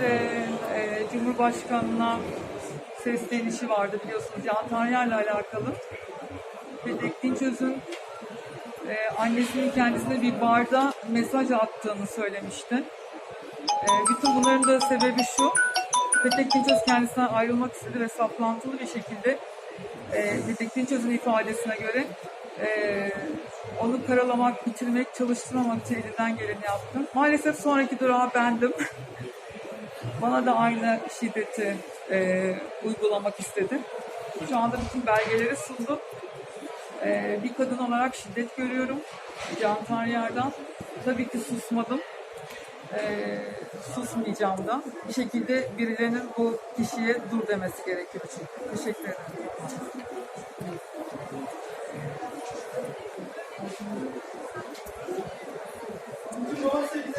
de e, Cumhurbaşkanı'na seslenişi vardı biliyorsunuz Can Tayyar'la alakalı. Pedek Dinçöz'ün e, annesinin kendisine bir barda mesaj attığını söylemişti. E, bütün bunların da sebebi şu. Petek Dinçöz kendisinden ayrılmak istedi ve saplantılı bir şekilde e, Petek Dinçöz'ün ifadesine göre e, onu karalamak, bitirmek, çalıştırmamak için elinden geleni yaptım. Maalesef sonraki durağı bendim. Bana da aynı şiddeti e, uygulamak istedi. Şu anda bütün belgeleri sundum. E, bir kadın olarak şiddet görüyorum. Can Tayyar'dan. Tabii ki susmadım. E, susmayacağım da. Bir şekilde birilerinin bu kişiye dur demesi gerekiyor çünkü. Teşekkür ederim. Bugün 18'e